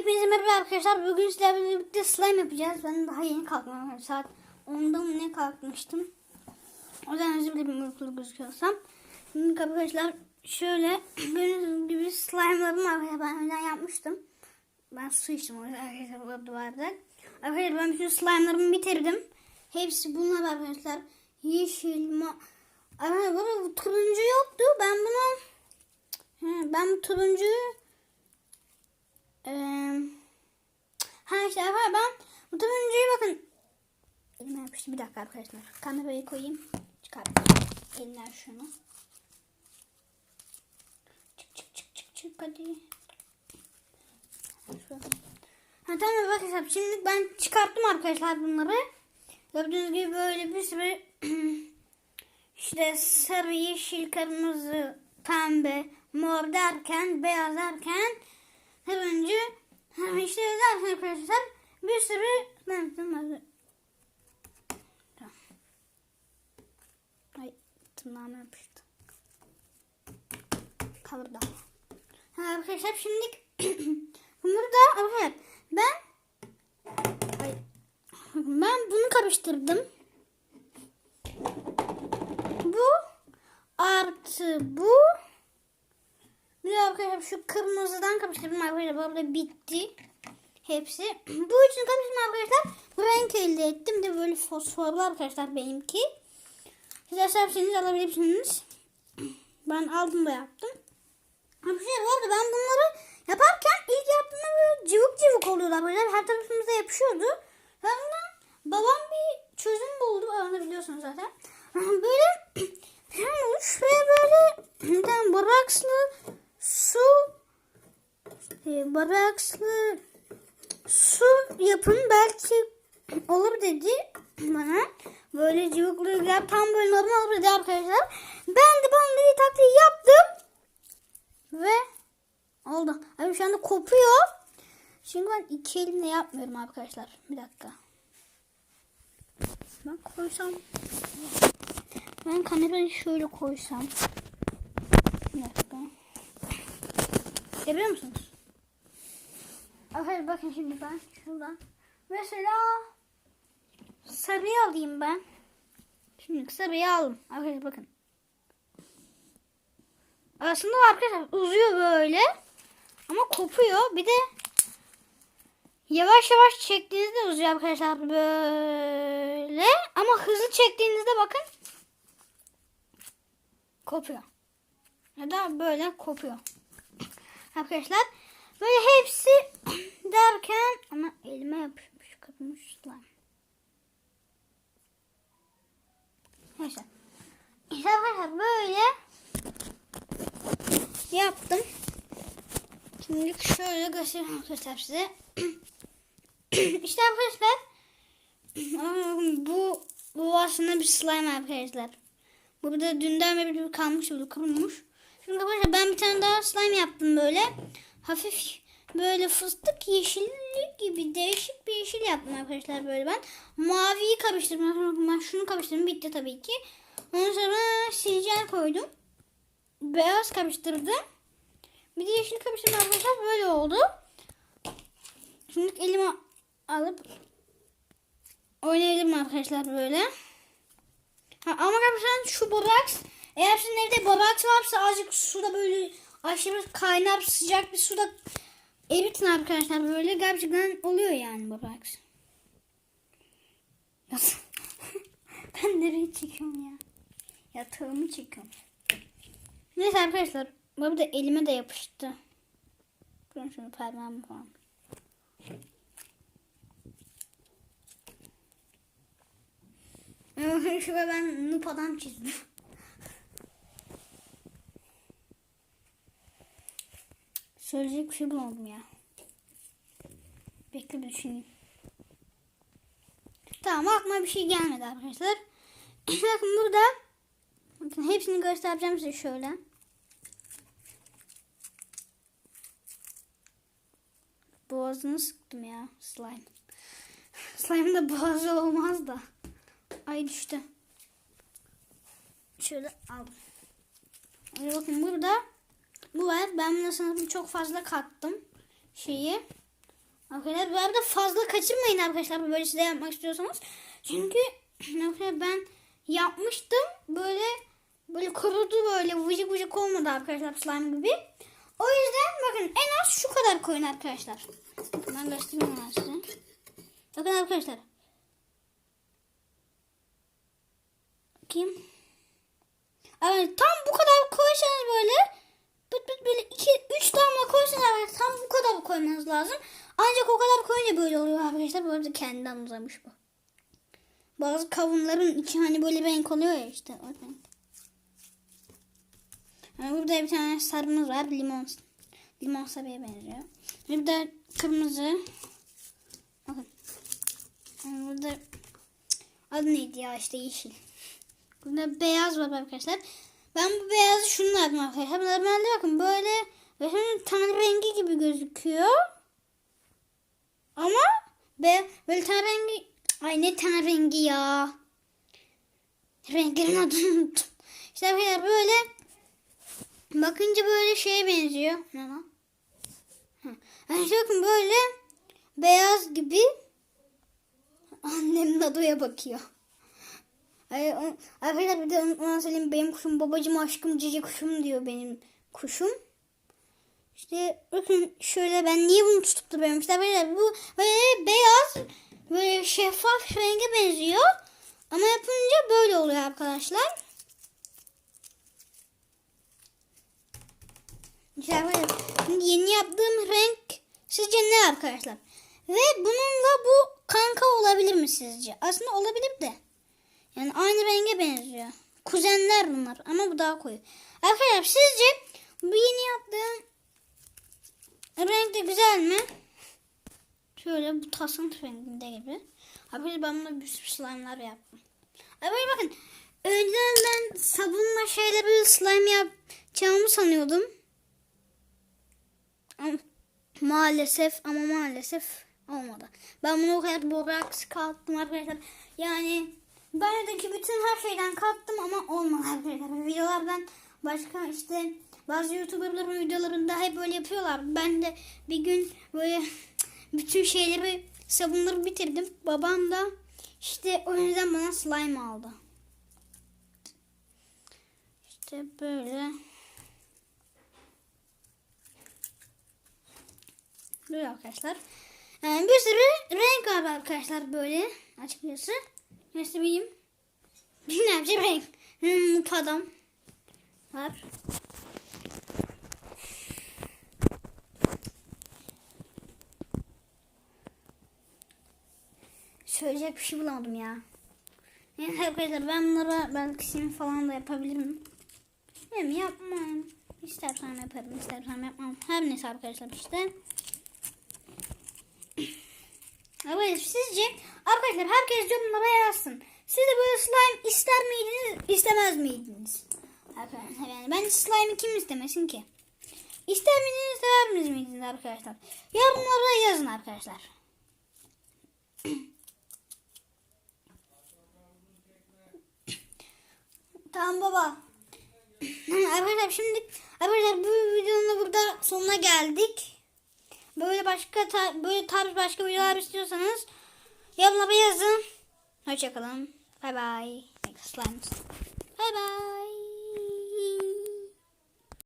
Hepinize merhaba arkadaşlar. Bugün sizlerle birlikte slime yapacağız. Ben daha yeni kalktım. Saat 10'da mı ne kalkmıştım. O yüzden özür dilerim uykulu gözüküyorsam. Şimdi arkadaşlar şöyle gördüğünüz gibi slime'larım var. Ben önden yapmıştım. Ben su içtim o yüzden arkadaşlar bu duvarda. Arkadaşlar ben bütün slime'larımı bitirdim. Hepsi bunlar arkadaşlar. Yeşil, ma... Arkadaşlar burada turuncu yoktu. Ben bunu... Ben bu turuncuyu ee, ha işte ben bu turuncuyu bakın. Elime yapıştı. Bir dakika arkadaşlar. Kamerayı koyayım. Çıkar. Eller şunu. Çık çık çık çık çık hadi. Şöyle. Ha tamam arkadaşlar. Şimdi ben çıkarttım arkadaşlar bunları. Gördüğünüz gibi böyle bir sürü işte sarı, yeşil, kırmızı, pembe, mor derken, beyaz derken turuncu hem işte derken arkadaşlar bir sürü ben tamam. Ay tırnağıma yapıştı. Kalır da. Ha, arkadaşlar şimdi burada arkadaşlar ben ay, ben bunu karıştırdım. Bu artı bu arkadaşlar şu kırmızıdan karıştırdım arkadaşlar. Burada bitti. Hepsi. Bu için karıştırdım arkadaşlar. Renk elde ettim. de böyle fosforlu arkadaşlar benimki. Siz isterseniz alabilirsiniz. Ben aldım da yaptım. Arkadaşlar bu arada ben bunları yaparken ilk yaptığımda böyle cıvık cıvık oluyordu arkadaşlar. Her tarafımıza yapışıyordu. Bundan babam bir çözüm buldu. Onu biliyorsunuz zaten. Böyle hem şuraya böyle bir tane borakslı su e, barakslı su yapın belki olur dedi bana. Böyle cıvıklıklar tam böyle normal dedi arkadaşlar. Ben de bana dediği taktiği yaptım. Ve oldu. Abi şu anda kopuyor. Çünkü ben iki elimle yapmıyorum arkadaşlar. Bir dakika. Ben koysam. Ben kamerayı şöyle koysam. Bir dakika. Görüyor musunuz? Arkadaşlar bakın şimdi ben şuradan. Mesela sarıyı alayım ben. Şimdi sarıyı aldım. Arkadaşlar bakın. Aslında arkadaşlar uzuyor böyle. Ama kopuyor. Bir de yavaş yavaş çektiğinizde uzuyor arkadaşlar böyle. Ama hızlı çektiğinizde bakın kopuyor. Ya da böyle kopuyor. Arkadaşlar böyle hepsi derken ama elime yapışmış kapmış slime. İşte arkadaşlar böyle yaptım. Şimdi şöyle göstereyim arkadaşlar size. işte arkadaşlar bu bu aslında bir slime arkadaşlar. Bu de dünden beri kalmış bu kırılmış. Şimdi arkadaşlar ben bir tane daha slime yaptım böyle. Hafif böyle fıstık yeşilli gibi değişik bir yeşil yaptım arkadaşlar böyle ben. Maviyi karıştırdım. Şunu karıştırdım. Bitti tabii ki. Ondan sonra silicon koydum. Beyaz karıştırdım. Bir de yeşil karıştırdım arkadaşlar. Böyle oldu. Şimdi elime alıp oynayalım arkadaşlar böyle. Ha, ama arkadaşlar şu boraks eğer sizin evde boraks varsa azıcık suda böyle aşırı kaynar sıcak bir suda eritin arkadaşlar böyle gerçekten oluyor yani boraks. ben nereye çekiyorum ya? Yatağımı çekiyorum. Neyse arkadaşlar bu arada elime de yapıştı. Ben şunu parmağımı falan. Şuraya ben nup adam çizdim. Söyleyecek bir şey bulamadım ya. Bekle bir düşüneyim. Tamam aklıma bir şey gelmedi arkadaşlar. Bakın burada bakın hepsini göstereceğim size şöyle. Boğazını sıktım ya slime. Slime de boğazı olmaz da. Ay düştü. Şöyle. Hadi bakın burada bu var. Ben buna sanırım çok fazla kattım şeyi. Arkadaşlar bu arada fazla kaçırmayın arkadaşlar böyle size yapmak istiyorsanız. Çünkü arkadaşlar ben yapmıştım böyle böyle kurudu böyle vıcık vıcık olmadı arkadaşlar slime gibi. O yüzden bakın en az şu kadar koyun arkadaşlar. Ben göstereyim ben size. Bakın arkadaşlar. Bakayım. Evet tam bu kadar koysanız böyle bıt bıt böyle 2 3 damla koysanız evet, tam bu kadar koymanız lazım. Ancak o kadar koyunca böyle oluyor arkadaşlar. Bu arada kendinden uzamış bu. Bazı kavunların içi hani böyle renk oluyor ya işte. Yani burada bir tane sarımız var. Limon. Limon sarıya benziyor. Bir kırmızı. Bakın. Yani burada adı neydi ya işte yeşil. Burada beyaz var arkadaşlar. Ben bu beyazı şunu aldım arkadaşlar. Normalde bakın böyle böyle ten rengi gibi gözüküyor. Ama be, böyle ten rengi ay ne ten rengi ya. Renklerin adını unuttum. İşte arkadaşlar böyle bakınca böyle şeye benziyor. Ne lan? Yani işte bakın böyle beyaz gibi annem Nado'ya bakıyor. Ay, Arkadaşlar bir de ona söyleyeyim benim kuşum babacım aşkım cici kuşum diyor benim kuşum. İşte bakın şöyle ben niye bunu tutup duruyorum işte böyle bu böyle beyaz böyle şeffaf renge benziyor. Ama yapınca böyle oluyor arkadaşlar. İşte böyle şimdi yeni yaptığım renk sizce ne arkadaşlar? Ve bununla bu kanka olabilir mi sizce? Aslında olabilir de. Yani aynı renge benziyor. Kuzenler bunlar ama bu daha koyu. Arkadaşlar sizce bu yeni yaptığım renk de güzel mi? Şöyle bu tasın renginde gibi. Abi ben buna bir sürü slime'lar yaptım. Abi bakın önceden ben sabunla şeyle böyle slime yapacağımı sanıyordum. Ama maalesef ama maalesef olmadı. Ben bunu o kadar boraks kattım arkadaşlar. Yani bendeki bütün her şeyden kattım ama olmadı. Videolardan başka işte bazı YouTuber'ların videolarında hep böyle yapıyorlar. Ben de bir gün böyle bütün şeyleri sabunları bitirdim. Babam da işte o yüzden bana slime aldı. İşte böyle. Böyle arkadaşlar. Yani bir sürü renk var arkadaşlar böyle açıkçası. Göstereyim. Binlerce renk. Hmm, mutlu adam var. Söyleyecek bir şey bulamadım ya. Yani arkadaşlar ben bunlara belki sim falan da yapabilirim. Hem yapmam. İstersem yaparım, istersem yapmam. Her neyse arkadaşlar işte. Evet sizce arkadaşlar herkes yorumlara yazsın. Siz de böyle slime ister miydiniz, istemez miydiniz? Arkadaşlar yani ben slime kim istemesin ki? İster miydiniz, istemez miydiniz arkadaşlar? Yorumlara yazın arkadaşlar. tamam baba. arkadaşlar şimdi arkadaşlar bu videonun da burada sonuna geldik. Böyle başka ta- böyle tarz başka videolar istiyorsanız yorumlara yazın. Hoşçakalın. Bye bye. Next slimes. Bye bye.